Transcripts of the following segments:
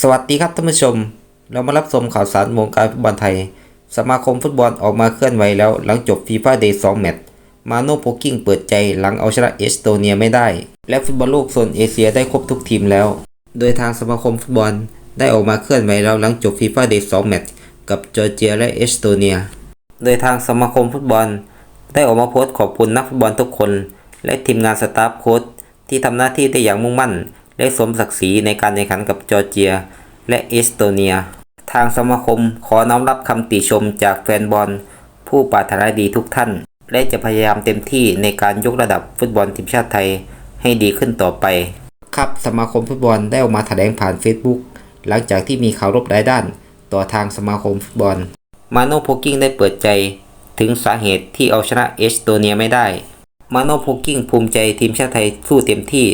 สวัสดีครับท่านผู้ชม เรามารับชมข่าวสารวงการฟุตบอลไทย สมาคมฟุตบอลออกมาเคลื่อนไหวแล้วหลังจบฟีฟ่าเดย์2แมตช์มาโนโพกิ้งเปิดใจหลังเอาชนะเอสโตเนียไม่ได้ และฟุตบอลโลกโซนเอเชียได้ครบทุกทีมแล้ว โดยทางสมาคมฟุตบอลได้ออกมาเคลื่อนไหวแล้วหลังจบฟีฟ่าเดย์2แมตช์กับจอร์เจียและเอสโตเนีย โดยทางสมาคมฟุตบอล ได้ออกมาโพสต์ขอบคุณนักฟุตบอลทุกคน และทีมงานสตาฟโค้ชที่ทำหน้าที่ได้อย่างมุ่งมั่น และสมศักดิ์ศรีในการแข่งขันกับจอร์เจีย และเอสโตเนีย ทางสมาคมขอน้อมรับคำติชมจากแฟนบอล ผู้ปรารถนาดีทุกท่าน และจะพยายามเต็มที่ในการยกระดับฟุตบอลทีมชาติไทยให้ดีขึ้นต่อไป ครับสมาคมฟุตบอลได้ออกมาแถลงผ่าน Facebook หลังจากที่มีข่าวลบหลายด้าน ต่อทางสมาคมฟุตบอล มาโนโพกิ้งได้เปิดใจถึงสาเหตุที่เอาชนะเอสโตเนียไม่ได้ มาโนโพกิ้งภูมิใจทีมชาติไทยสู้เต็มที่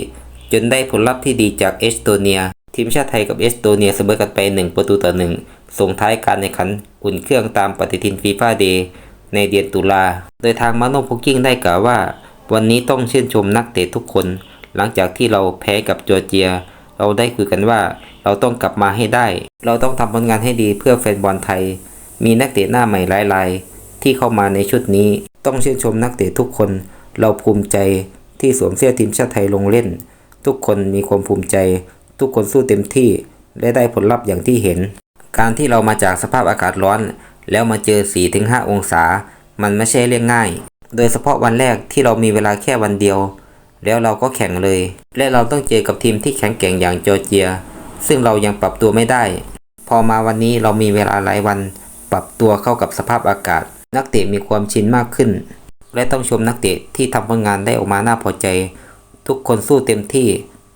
จนได้ผลลัพธ์ที่ดีจากเอสโตเนีย ทีมชาติไทยกับเอสโตเนียเสมอกันไป 1 ประตูต่อหนึ่งส่งท้ายการแข่งขันอุ่นเครื่องตามปฏิทินฟีฟ่าเดย์ในเดือนตุลา โดยทางมาโนโพกิ้งได้กล่าวว่า วันนี้ต้องชื่นชมนักเตะทุกคน หลังจากที่เราแพ้กับจอร์เจีย เราได้คุยกันว่าเราต้องกลับมาให้ได้ เราต้องทำผลงานให้ดีเพื่อแฟนบอลไทย มีนักเตะหน้าใหม่หลายรายที่เข้ามาในชุดนี้ ต้องชื่นชมนักเตะทุกคน เราภูมิใจที่สวมเสื้อทีมชาติไทยลงเล่น ทุกคนมีความภูมิใจ ทุกคนสู้เต็มที่และได้ผลลัพธ์อย่างที่เห็น การที่เรามาจากสภาพอากาศร้อน แล้วมาเจอ 4-5 องศา มันไม่ใช่เรื่องง่าย โดยเฉพาะวันแรกที่เรามีเวลาแค่วันเดียว แล้วเราก็แข่งเลย และเราต้องเจอกับทีมที่แข็งแกร่งอย่างจอร์เจีย ซึ่งเรายังปรับตัวไม่ได้ พอมาวันนี้เรามีเวลาหลายวัน ปรับตัวเข้ากับสภาพอากาศ นักเตะมีความชินมากขึ้น และต้องชมนักเตะที่ทำผลงานได้ออกมาน่าพอใจ ทุกคนสู้เต็มที่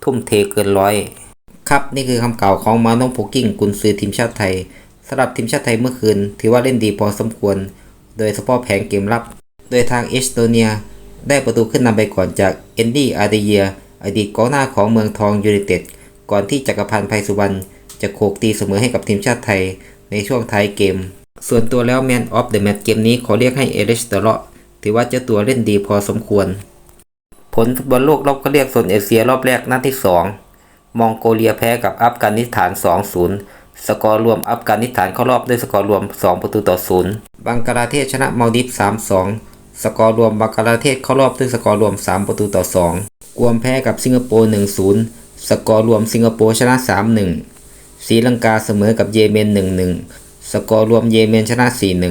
ทุ่มเทเกินร้อย ครับนี่คือคำกล่าวของมาโนโพกิ้งกุนซือทีมชาติไทยสำหรับทีมชาติไทยเมื่อคืน ถือว่าเล่นดีพอสมควร โดยเฉพาะแผงเกมรับ โดยทางเอสโตเนีย ได้ประตูขึ้นนำไปก่อนจากเอนดี้อาร์เดียอดีตกองหน้าของเมืองทองยูไนเต็ดก่อนที่จักรพันธ์ไพสุวรรณจะโขกตีเสมอให้กับทีมชาติไทยในช่วงท้ายเกม ส่วนตัวแล้วแมนออฟเดอะแมตช์เกมนี้ขอเรียกให้เอเรสเตอร์ถือว่าเจ้าตัวเล่นดีพอสมควร ผลฟุตบอลโลกรอบคัดเลือกโซนเอเชียรอบแรกนัดที่ 2 มองโกเลียแพ้กับอัฟกานิสถาน 2-0 สกอร์รวมอัฟกานิสถานเข้ารอบด้วยสกอร์รวม 2 ประตูต่อ 0 บังกลาเทศชนะมาลดิฟส์3-2 สกอร์รวมบังกลาเทศเข้ารอบด้วยสกอร์รวม 3 ประตูต่อ 2 กวมแพ้กับสิงคโปร์ 1-0 สกอร์รวมสิงคโปร์ชนะ 3-1 ศรีลังกาเสมอกับเยเมน 1-1 สกอร์รวมเยเมนชนะ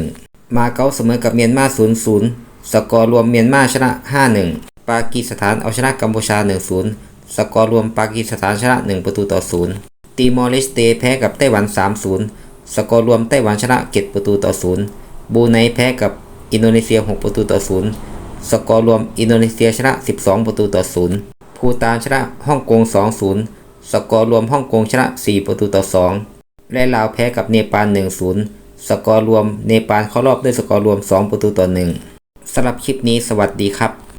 4-1 มาเก๊าเสมอกับเมียนมา 0-0 สกอร์รวมเมียนมาชนะ 5-1 ปากีสถานเอาชนะกัมพูชา 1-0 สกอร์รวมปากีสถานชนะ 1 ประตูต่อ 0 ตีมอร์เลสเตแพ้กับไต้หวัน 3-0 สกอร์รวมไต้หวันชนะ 7 ประตูต่อ 0 บูไนแพ้กับอินโดนีเซีย 6 ประตูต่อ 0 สกอร์รวมอินโดนีเซียชนะ 12 ประตูต่อ 0 ภูตานชนะฮ่องกง 2-0 สกอร์รวมฮ่องกงชนะ 4 ประตูต่อ 2 และลาวแพ้กับเนปาล 1-0 สกอร์รวมเนปาลเข้ารอบด้วยสกอร์รวม 2 ประตูต่อ 1สำหรับคลิปนี้สวัสดีครับ